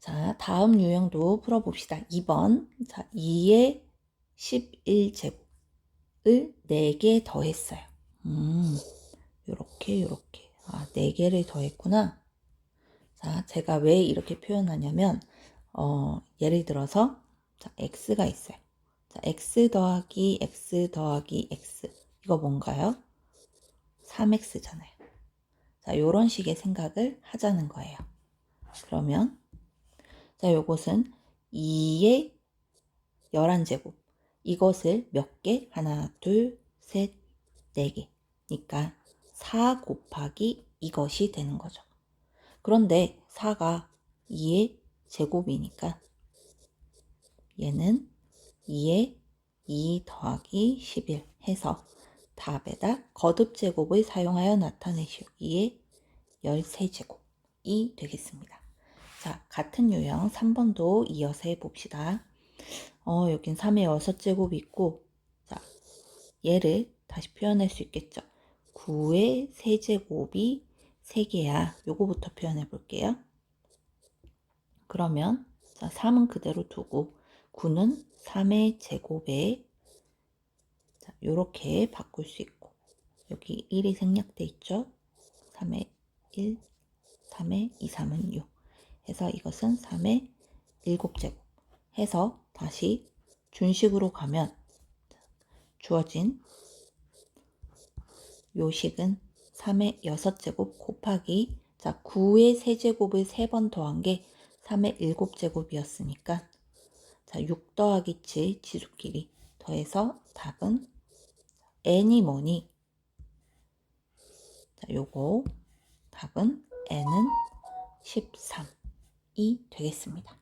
자, 다음 유형도 풀어봅시다. 2번. 자, 2의 11제곱을 4개 더했어요. 음, 요렇게, 요렇게. 아, 4개를 더했구나. 자, 제가 왜 이렇게 표현하냐면, 어, 예를 들어서, 자, x가 있어요. 자, x 더하기 x 더하기 x. 이거 뭔가요? 3x잖아요. 자, 요런 식의 생각을 하자는 거예요. 그러면, 자, 요것은 2의 11제곱. 이것을 몇 개? 하나, 둘, 셋, 네 개. 니까 4 곱하기 이것이 되는 거죠. 그런데 4가 2의 제곱이니까 얘는 2의 2 더하기 11 해서 답에다 거듭 제곱을 사용하여 나타내시오. 2의 13제곱이 되겠습니다. 자, 같은 유형 3번도 이어서 해봅시다. 어, 여긴 3의 6제곱이 있고, 자, 얘를 다시 표현할 수 있겠죠. 9의 세제곱이 3개야. 요거부터 표현해 볼게요. 그러면, 자, 3은 그대로 두고, 9는 3의 제곱에, 자, 요렇게 바꿀 수 있고, 여기 1이 생략돼 있죠. 3의 1, 3의 2, 3은 6. 해서 이것은 3의 7제곱. 해서 다시 준식으로 가면 주어진 요식은 3의 6제곱 곱하기 자 9의 세제곱을 3번 더한 게 3의 7제곱이었으니까 자 6 더하기 7 지수끼리 더해서 답은 n이 뭐니? 자 요거 답은 n은 13이 되겠습니다.